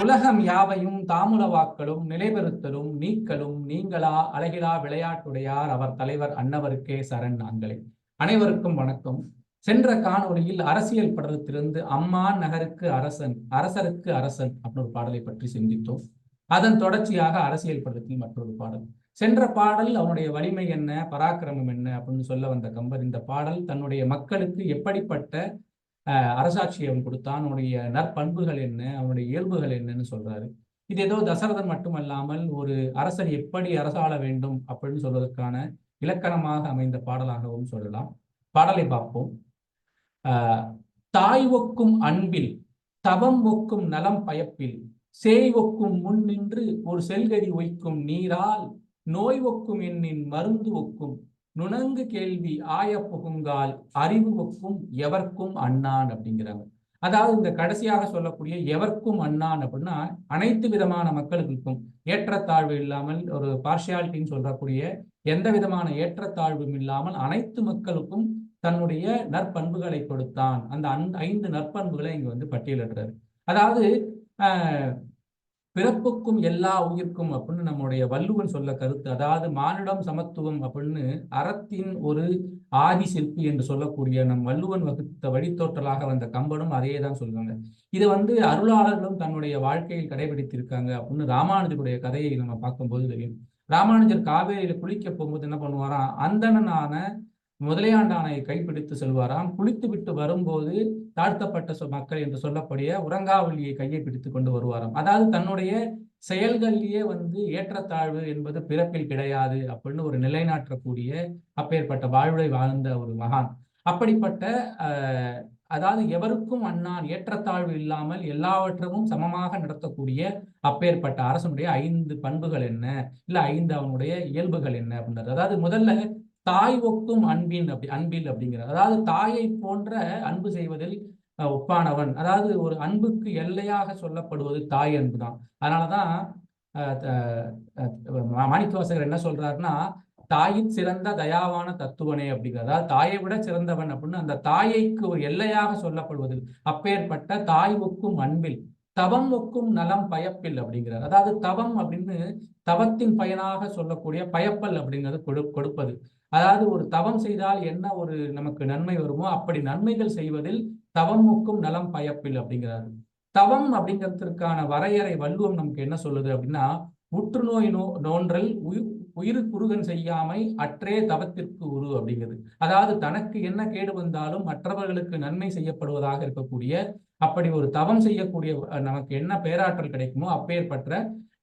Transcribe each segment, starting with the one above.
உலகம் யாவையும் தாமுலவாக்களும் நிலைபெறுத்தலும் நீக்கலும் நீங்களா அழகிலா விளையாட்டுடையார் அவர் தலைவர் அன்னவருக்கே சரண் நாங்களே. அனைவருக்கும் வணக்கம். சென்ற காணொளியில் அரசியல் படத்திலிருந்து அம்மா நகருக்கு அரசன் அரசருக்கு அரசன் அப்படின்னு ஒரு பாடலை பற்றி சிந்தித்தோம். அதன் தொடர்ச்சியாக அரசியல் படத்தில் மற்றொரு பாடல். சென்ற பாடல் அவனுடைய வலிமை என்ன பராக்கிரமம் என்ன அப்படின்னு சொல்ல வந்த கம்பர் இந்த பாடல் தன்னுடைய மக்களுக்கு எப்படிப்பட்ட அரசாட்சியம் கொடுத்தான். அவனுடைய நற்பண்புகள் என்ன? அவனுடைய இயல்புகள் என்னன்னு சொல்றாரு. இது ஏதோ தசரதன் மட்டுமல்லாமல் ஒரு அரசன் எப்படி அரசாள வேண்டும் அப்படின்னு சொல்வதற்கான இலக்கணமாக அமைந்த பாடலாகவும் சொல்லலாம். பாடலை பார்ப்போம். தாய் ஒக்கும் அன்பில் தவம் ஒக்கும் நலம் பயப்பில் சேய் ஒக்கும் முன் நின்று ஒரு செல்கதி ஒய்க்கும் நீரால் நோய் ஒக்கும் எண்ணின் மருந்து ஒக்கும் நுணங்கு கேள்வி ஆய புகுங்கால் அறிவுக்கும் எவர்க்கும் அண்ணான் அப்படிங்கிறாங்க அதாவது இந்த கடைசியாக சொல்லக்கூடிய எவர்க்கும் அண்ணான் அப்படின்னா அனைத்து விதமான மக்களுக்கும் ஏற்றத்தாழ்வு இல்லாமல் ஒரு பார்ஷியாலிட்டின்னு சொல்லக்கூடிய எந்த விதமான ஏற்றத்தாழ்வும் இல்லாமல் அனைத்து மக்களுக்கும் தன்னுடைய நற்பண்புகளை கொடுத்தான். அந்த ஐந்து நற்பண்புகளை இங்க வந்து பட்டியலிடுறாரு. அதாவது பிறப்புக்கும் எல்லா உயிர்க்கும் அப்படின்னு நம்முடைய வள்ளுவன் சொல்ல கருத்து. அதாவது மானிடம் சமத்துவம் அப்படின்னு அறத்தின் ஒரு ஆதி சிற்பி என்று சொல்லக்கூடிய நம் வள்ளுவன் வகுத்த வழித்தோற்றலாக வந்த கம்பனும் அதே தான் சொல்லுவாங்க இதை வந்து அருளாளர்களும் தன்னுடைய வாழ்க்கையில் கடைபிடித்திருக்காங்க அப்படின்னு ராமானுஜருடைய கதையை நம்ம பார்க்கும்போது தெரியும். ராமானுஜர் காவேரியில குளிக்க போகும்போது என்ன பண்ணுவாராம்? அந்தணனான முதலையாண்டானை கைப்பிடித்து செல்வாராம். குளித்து விட்டு வரும்போது தாழ்த்தப்பட்ட மக்கள் என்று சொல்லக்கூடிய உறங்காவலியை கையை பிடித்து கொண்டு வருவாராம். அதாவது தன்னுடைய செயல்கள்லயே வந்து ஏற்றத்தாழ்வு என்பது பிறப்பில் கிடையாது அப்படின்னு ஒரு நிலைநாட்டக்கூடிய அப்பேற்பட்ட வாழ்வை வாழ்ந்த ஒரு மகான். அப்படிப்பட்ட அதாவது எவருக்கும் அண்ணான் ஏற்றத்தாழ்வு இல்லாமல் எல்லாவற்றமும் சமமாக நடத்தக்கூடிய அப்பேற்பட்ட அரசனுடைய ஐந்து பண்புகள் என்ன? இல்ல ஐந்து அவனுடைய இயல்புகள் என்ன? அப்படின்றது. அதாவது முதல்ல தாய் ஒக்கும் அன்பின் அப்படி அன்பில் அப்படிங்கிறார் அதாவது தாயை போன்ற அன்பு செய்வதில் ஒப்பானவன். அதாவது ஒரு அன்புக்கு எல்லையாக சொல்லப்படுவது தாய் அன்பு தான். அதனாலதான் மாணிக்கவாசகர் என்ன சொல்றாருன்னா தாயின் சிறந்த தயாவான தத்துவனே அப்படிங்கிற. அதாவது தாயை விட சிறந்தவன் அப்படின்னு அந்த தாயைக்கு ஒரு எல்லையாக சொல்லப்படுவது அப்பேற்பட்ட தாய் ஒக்கும் அன்பில் தவம் ஒக்கும் நலம் பயப்பில் அப்படிங்கிறார். அதாவது தவம் அப்படின்னு தவத்தின் பயனாக சொல்லக்கூடிய பயப்பல் அப்படிங்கிறது கொடு கொடுப்பது. அதாவது ஒரு தவம் செய்தால் என்ன ஒரு நமக்கு நன்மை வருமோ அப்படி நன்மைகள் செய்வதில் தவம் முக்கும் நலம் பயப்பில் அப்படிங்கிறாரு. தவம் அப்படிங்கிறதுக்கான வரையறை வள்ளுவம் நமக்கு என்ன சொல்லுது அப்படின்னா புற்றுநோய் நோ நோன்றல் உயிர் உயிர் குறுகன் செய்யாமை அற்றே தவத்திற்கு உரு அப்படிங்கிறது. அதாவது தனக்கு என்ன கேடு வந்தாலும் மற்றவர்களுக்கு நன்மை செய்யப்படுவதாக இருக்கக்கூடிய அப்படி ஒரு தவம் செய்யக்கூடிய நமக்கு என்ன பேராற்றல் கிடைக்குமோ அப்பேற்பட்ட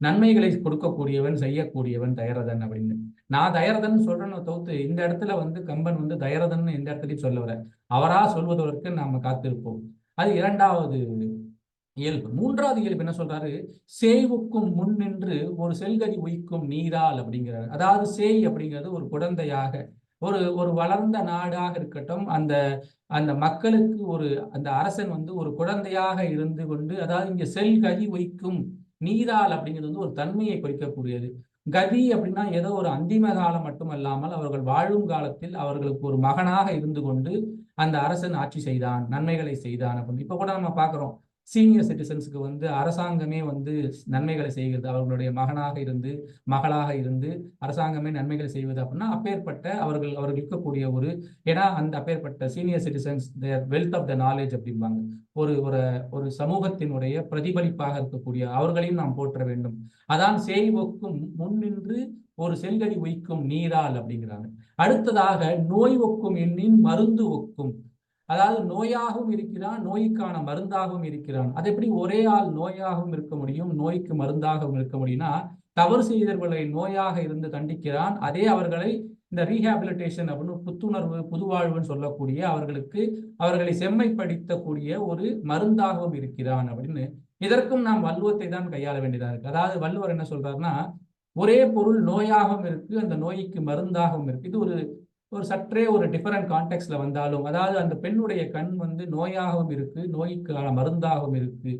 நன்மைகளை கொடுக்கக்கூடியவன் செய்யக்கூடியவன் தயரதன் அப்படின்னு. நான் தயரதன் சொல்றேன்னு தோத்து இந்த இடத்துல வந்து கம்பன் வந்து தயரதன் எந்த இடத்துலயும் சொல்ல வர. அவரா சொல்வதற்கு நாம காத்திருப்போம். அது இரண்டாவது இயல்பு. மூன்றாவது இயல்பு என்ன சொல்றாரு? சேவுக்கும் முன் நின்று ஒரு செல்கதி உயிக்கும் நீரால் அப்படிங்கிறாரு. அதாவது சேய் அப்படிங்கிறது ஒரு குழந்தையாக ஒரு ஒரு வளர்ந்த நாடாக இருக்கட்டும் அந்த அந்த மக்களுக்கு ஒரு அந்த அரசன் வந்து ஒரு குழந்தையாக இருந்து கொண்டு அதாவது இங்க செல் கதி வைக்கும் நீரால் அப்படிங்கிறது வந்து ஒரு தன்மையை குறிக்கக்கூடியது. கதி அப்படின்னா ஏதோ ஒரு அந்திம காலம் மட்டுமல்லாமல் அவர்கள் வாழும் காலத்தில் அவர்களுக்கு ஒரு மகனாக இருந்து கொண்டு அந்த அரசன் ஆட்சி செய்தான் நன்மைகளை செய்தான் அப்படின்னு. இப்ப கூட நம்ம பாக்குறோம் சீனியர் சிட்டிசன்ஸுக்கு வந்து அரசாங்கமே வந்து நன்மைகளை செய்கிறது. அவர்களுடைய மகனாக இருந்து மகளாக இருந்து அரசாங்கமே நன்மைகளை செய்வது அப்படின்னா அப்பேற்பட்ட அவர்கள் அவர்கள் இருக்கக்கூடிய ஒரு ஏன்னா அந்த அப்பேற்பட்ட senior citizens wealth of the knowledge அப்படிம்பாங்க. ஒரு ஒரு ஒரு சமூகத்தினுடைய பிரதிபலிப்பாக இருக்கக்கூடிய அவர்களையும் நாம் போற்ற வேண்டும். அதான் செய்வொக்கும் முன்னின்று ஒரு செல்கடி உய்க்கும் நீரால் அப்படிங்கிறாங்க. அடுத்ததாக நோய் ஒக்கும் எண்ணின் மருந்து ஒக்கும். அதாவது நோயாகவும் இருக்கிறான் நோய்க்கான மருந்தாகவும் இருக்கிறான். அது எப்படி ஒரே ஆள் நோயாகவும் இருக்க முடியும் நோய்க்கு மருந்தாகவும் இருக்க முடியும்னா தவறு செய்தவர்களை நோயாக இருந்து தண்டிக்கிறான். அதே அவர்களை இந்த ரீஹாபிலிட்டேஷன் அப்படின்னு புத்துணர்வு புதுவாழ்வுன்னு சொல்லக்கூடிய அவர்களுக்கு அவர்களை செம்மைப்படுத்தக்கூடிய ஒரு மருந்தாகவும் இருக்கிறான் அப்படின்னு இதற்கும் நாம் வள்ளுவத்தை தான் கையாள வேண்டியதாக இருக்கு. அதாவது வள்ளுவர் என்ன சொல்றாருன்னா ஒரே பொருள் நோயாகவும் இருக்கு அந்த நோய்க்கு மருந்தாகவும் இருக்கு. இது ஒரு ஒரு சற்றே ஒரு டிஃபரெண்ட் கான்டெக்ட்ல வந்தாலும் அதாவது அந்த பெண்ணுடைய கண் வந்து நோயாகவும் இருக்கு நோய்க்கான மருந்தாகவும் இருக்கு.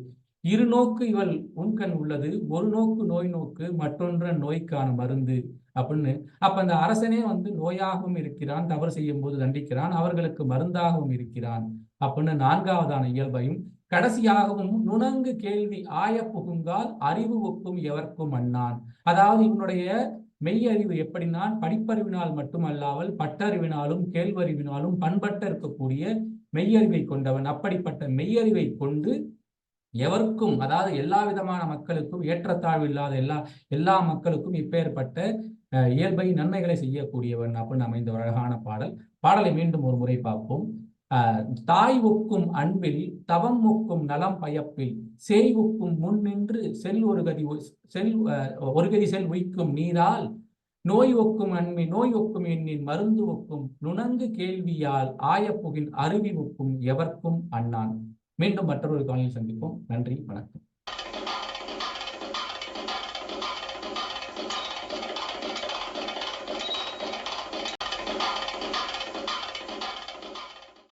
இரு நோக்கு இவள் உன்கண் உள்ளது ஒரு நோக்கு நோய் நோக்கு மற்றொன்ற நோய்க்கான மருந்து அப்படின்னு. அப்ப அந்த அரசனே வந்து நோயாகவும் இருக்கிறான் தவறு செய்யும் போது தண்டிக்கிறான் அவர்களுக்கு மருந்தாகவும் இருக்கிறான் அப்படின்னு நான்காவதான இயல்பையும் கடைசியாகவும் நுணங்கு கேள்வி ஆய புகுங்கால் அறிவு ஒக்கும் எவர்க்கும் அண்ணான். அதாவது இவனுடைய மெய்யறிவு எப்படின்னா படிப்பறிவினால் மட்டுமல்லாமல் பட்டறிவினாலும் கேள்வறிவினாலும் பண்பட்ட இருக்கக்கூடிய மெய்யறிவை கொண்டவன். அப்படிப்பட்ட மெய்யறிவை கொண்டு எவருக்கும் அதாவது எல்லா விதமான மக்களுக்கும் ஏற்றத்தாழ்வு இல்லாத எல்லா எல்லா மக்களுக்கும் இப்பேற்பட்ட அஹ், இயல்பை நன்மைகளை செய்யக்கூடியவன் அப்படின்னு அமைந்த ஒரு அழகான பாடல். பாடலை மீண்டும் ஒரு முறை பார்ப்போம். தாய் ஒக்கும் அன்பில் தவம் ஒக்கும் நலம் பயப்பில் சேய் ஒக்கும் முன் நின்று செல் ஒரு கதி செல் அஹ், ஒரு கதி செல் உய்க்கும் நீரால் நோய் ஒக்கும் அன்மை நோய் ஒக்கும் எண்ணின் மருந்து ஒக்கும் நுணங்கு கேள்வியால் ஆயப்புகின் அருவி ஒக்கும் எவர்க்கும் அண்ணான் மீண்டும் மற்றொரு காலையில் சந்திப்போம். நன்றி வணக்கம்.